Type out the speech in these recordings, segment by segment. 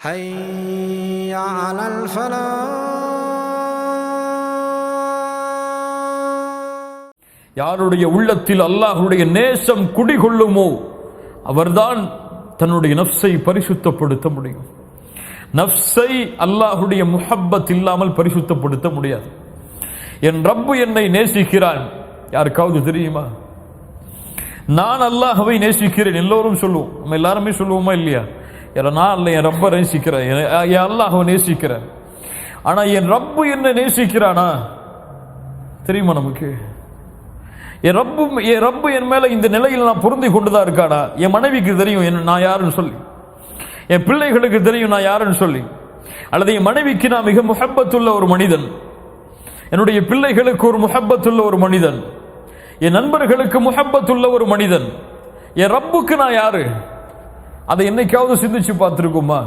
حي على الفلاح யாருடைய உள்ளத்தில் அல்லாஹ்வுடைய நேசம் குடிகொள்ளுமோ அவர்தான் தன்னுடைய நஃப்ஸை பரிசுத்தப்படுத்த முடியும் நஃப்ஸை அல்லாஹ்வுடைய முஹப்பத் இல்லாமல் பரிசுத்தப்படுத்த முடியாது என் ரப்பு என்னை நேசிக்கிறான் யாருக்காவது தெரியுமா நான் அல்லாஹ்வை நேசிக்கிறேன் எல்லோரும் சொல்லுவோம் நம்ம எல்லாருமே சொல்லுவோமா இல்லையா இல்லை நான் இல்லை என் ரப்பை நேசிக்கிறேன். என் என் நேசிக்கிறேன். ஆனால் என் ரப்பு என்ன நேசிக்கிறானா? தெரியுமா நமக்கு? என் ரப்பு என் ரப்பு என் மேலே இந்த நிலையில் நான் பொருந்தி கொண்டுதான் இருக்காடா என் மனைவிக்கு தெரியும் என் நான் யாருன்னு சொல்லி. என் பிள்ளைகளுக்கு தெரியும் நான் யாருன்னு சொல்லி. அல்லது என் மனைவிக்கு நான் மிக முகப்பத்துள்ள ஒரு மனிதன். என்னுடைய பிள்ளைகளுக்கு ஒரு முகப்பத்துள்ள ஒரு மனிதன். என் நண்பர்களுக்கு முகப்பத்துள்ள ஒரு மனிதன். என் ரப்புக்கு நான் யாரு? அதை என்னைக்காவது சிந்திச்சு பார்த்துருக்குமா?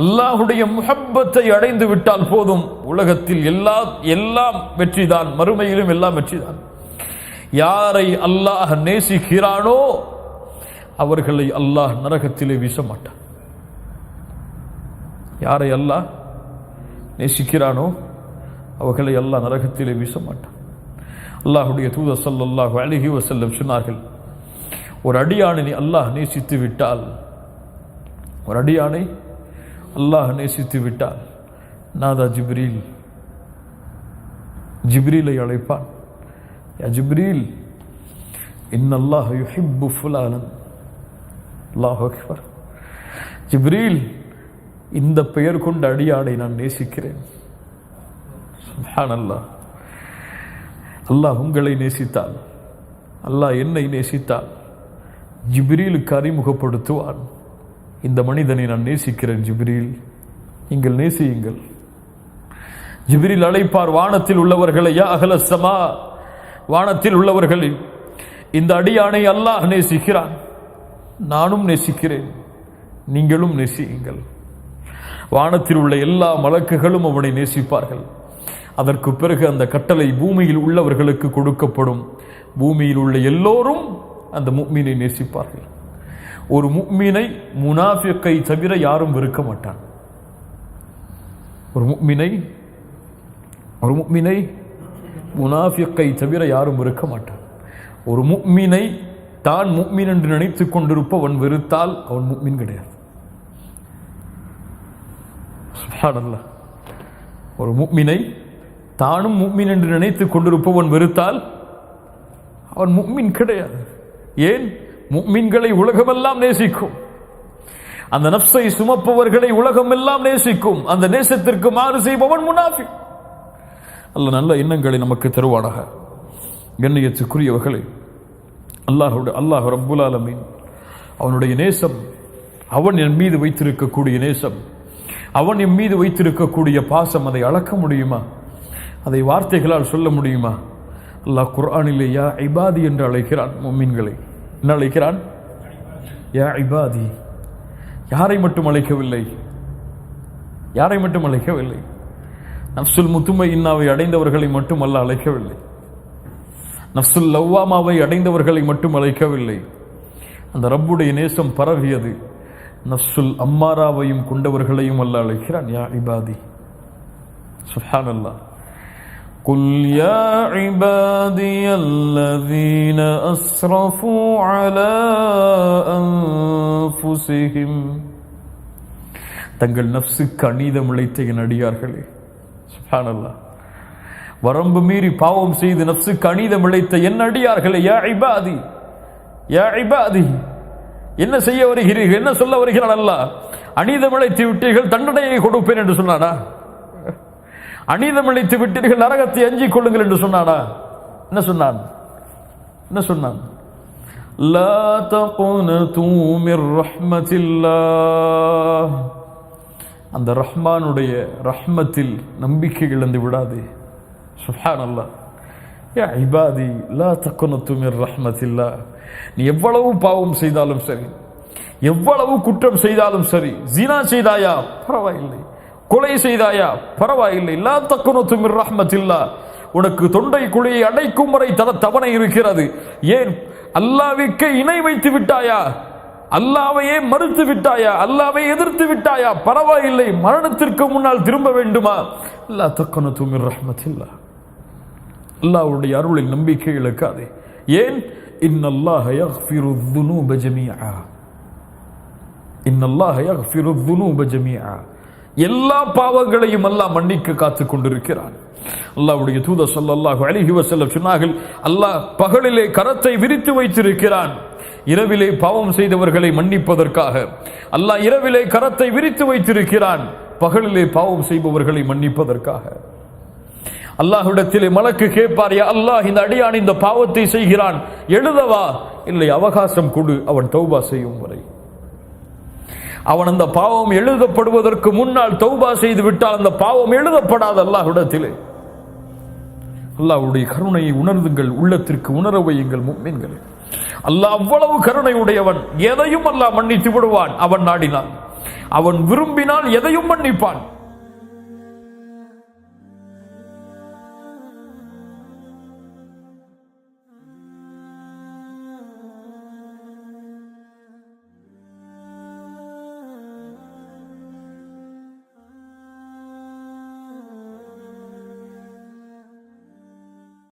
அல்லாஹுடைய முகப்பத்தை அடைந்து விட்டால் போதும். உலகத்தில் எல்லா எல்லாம் வெற்றிதான். மறுமையிலும் எல்லாம் வெற்றிதான். யாரை அல்லாஹ் நேசிக்கிறானோ அவர்களை அல்லாஹ் நரகத்திலே வீச மாட்டான் யாரை அல்லாஹ் நேசிக்கிறானோ அவர்களை அல்லாஹ் நரகத்திலே வீச மாட்டான் அல்லாஹுடைய தூதர் ஸல்லல்லாஹு அழகி வசல்லம் சொன்னார்கள் ஒரு அடியாணினி அல்லாஹ் நேசித்து விட்டால் ஒரு அடியானை அல்லாஹ் நேசித்து விட்டால் நாதா ஜிப்ரீல். ஜிப்ரீலை அழைப்பான். யா ஜிப்ரீல் இன்னல்லாஹ் யுஹிப்பு ஃபுலாலன் அல்லாஹ் அக்பர். ஜிப்ரீல் இந்த பெயர் கொண்ட அடியாடை நான் நேசிக்கிறேன். அல்லாஹ் அல்லாஹ் உங்களை நேசித்தால் அல்லாஹ் என்னை நேசித்தால் ஜிப்ரீலுக்கு அறிமுகப்படுத்துவான். இந்த மனிதனை நான் நேசிக்கிறேன் ஜிப்ரீல். நீங்கள் நேசியுங்கள். ஜிப்ரீல் அழைப்பார் வானத்தில் உள்ளவர்களை யா வானத்தில் உள்ளவர்களை இந்த அடியானை அல்லாஹ் நேசிக்கிறான். நானும் நேசிக்கிறேன். நீங்களும் நேசியுங்கள். வானத்தில் உள்ள எல்லா மலக்குகளும் அவனை நேசிப்பார்கள். அதற்கு பிறகு அந்த கட்டளை பூமியில் உள்ளவர்களுக்கு கொடுக்கப்படும். பூமியில் உள்ள எல்லோரும் அந்த மீனை நேசிப்பார்கள். ஒரு முக்மீனை முனாஃபிக்கை தவிர யாரும் வெறுக்க மாட்டான். ஒரு முக்மினை ஒரு முக்மினை முனாஃபிக்கை தவிர யாரும் வெறுக்க மாட்டான். ஒரு முக்மினை தான் முக்மீன் என்று நினைத்துக் கொண்டிருப்பவன் வெறுத்தால் அவன் முக்மின் கிடையாது. ஒரு முக்மினை தானும் முக்மின் என்று நினைத்துக் கொண்டிருப்பவன் வெறுத்தால் அவன் முக்மின் கிடையாது. ஏன்? முக்மின்களை உலகமெல்லாம் நேசிக்கும். அந்த நப்சை சுமப்பவர்களை உலகமெல்லாம் நேசிக்கும். அந்த நேசத்திற்கு மாறு செய்பவன் முனாஃபி. அல்ல நல்ல எண்ணங்களை நமக்கு தருவானாக. கண்ணியத்துக்குரியவர்களே அல்லாஹுடைய அல்லாஹ் ரப்புல் அவனுடைய நேசம் அவன் என் மீது வைத்திருக்கக்கூடிய நேசம் அவன் என் மீது வைத்திருக்கக்கூடிய பாசம் அதை அளக்க முடியுமா? அதை வார்த்தைகளால் சொல்ல முடியுமா? அல்லாஹ் குர்ஆனிலேயா ஐபாதி என்று அழைக்கிறான் மும்மின்களை என்ன அழைக்கிறான்? யா இபாதி யாரை மட்டும் அழைக்கவில்லை? யாரை மட்டும் அழைக்கவில்லை? நப்சுல் முத்துமை இன்னாவை அடைந்தவர்களை மட்டும் அல்ல அழைக்கவில்லை. நப்சுல் லவ்வாமாவை அடைந்தவர்களை மட்டும் அழைக்கவில்லை. அந்த ரப்புடைய நேசம் பரவியது. நப்சுல் அம்மாராவையும் கொண்டவர்களையும் அல்ல அழைக்கிறான். யா இபாதி சுஹான் அல்லாஹ் قل يا عبادي الذين أسرفوا على أنفسهم தங்கள் நப்சுக்கு அநீதம் இழைத்த என் அடியார்களே சுப்ஹானல்லாஹ் வரம்பு மீறி பாவம் செய்து நப்சுக்கு அநீதம் இழைத்த என் அடியார்களே யா இபாதி யா இபாதி என்ன செய்ய வருகிறீர்கள் என்ன சொல்ல வருகிறான் அல்லாஹ் அநீதம் இழைத்து விட்டீர்கள் தண்டனையை கொடுப்பேன் என்று சொன்னானா அநீதம் இழைத்து விட்டீர்கள் நரகத்தை அஞ்சிக் கொள்ளுங்கள் என்று சொன்னானா? என்ன சொன்னான்? என்ன சொன்னான்? லா தகுனது மிர் ரஹ்மத்தில்லாஹ். அந்த ரஹ்மானுடைய ரஹ்மத்தில் நம்பிக்கை இழந்து விடாதே. சுஹான் அல்லாஹ் ஏ ஐபாதி லா தக்குனத்து தூமிர் ரஹ்மத்தில்லா நீ எவ்வளவு பாவம் செய்தாலும் சரி எவ்வளவு குற்றம் செய்தாலும் சரி ஜீனா செய்தாயா? பரவாயில்லை. கொலை செய்தாயா? பரவாயில்லை. இல்லா தக்குனத்து துமிர் ரஹ்மத்தில்லா. உனக்கு தொண்டை குழியை அடைக்கும் வரை தர தவணை இருக்கிறது. ஏன்? அல்லாவிற்கு இணை வைத்து விட்டாயா? அல்லாவையே மறுத்து விட்டாயா? அல்லாவை எதிர்த்து விட்டாயா? பரவாயில்லை. மரணத்திற்கு முன்னால் திரும்ப வேண்டுமா? அல்லா தக்கன தூமிர் ரஹ்மத்தில்லா. அல்லாவுடைய அருளில் நம்பிக்கை இழக்காதே. ஏன்? இன்னல்லாஹ யக்ஃபிரு துனூப ஜமீஆ. இன்னல்லாஹ யக்ஃபிரு துனூப ஜமீஆ. எல்லா பாவங்களையும் அல்லாஹ் மன்னிக்க காத்து கொண்டிருக்கிறான் அல்லாவுடைய தூத ஸல்லல்லாஹு அழகி வசல்ல சொன்னார்கள் அல்லாஹ் பகலிலே கரத்தை விரித்து வைத்திருக்கிறான். இரவிலே பாவம் செய்தவர்களை மன்னிப்பதற்காக. அல்லாஹ் இரவிலே கரத்தை விரித்து வைத்திருக்கிறான் பகலிலே பாவம் செய்பவர்களை மன்னிப்பதற்காக. அல்லாஹ்விடத்திலே மலக்கு கேட்பார் அல்லாஹ் இந்த அடியான் இந்த பாவத்தை செய்கிறான். எழுதவா? இல்லை அவகாசம் கொடு அவன் தௌபா செய்யும் வரை. அவன் அந்த பாவம் எழுதப்படுவதற்கு முன்னால் தௌபா செய்து விட்டால் அந்த பாவம் எழுதப்படாத அல்லாஹ்விடத்திலே. அல்லாஹ்வுடைய கருணையை உணர்ந்துங்கள் உள்ளத்திற்கு உணர வையுங்கள் முக்மீன்களே. அல்லாஹ் அவ்வளவு கருணை உடையவன். எதையும் அல்லாஹ் மன்னித்து விடுவான். அவன் நாடினான். அவன் விரும்பினால் எதையும் மன்னிப்பான்.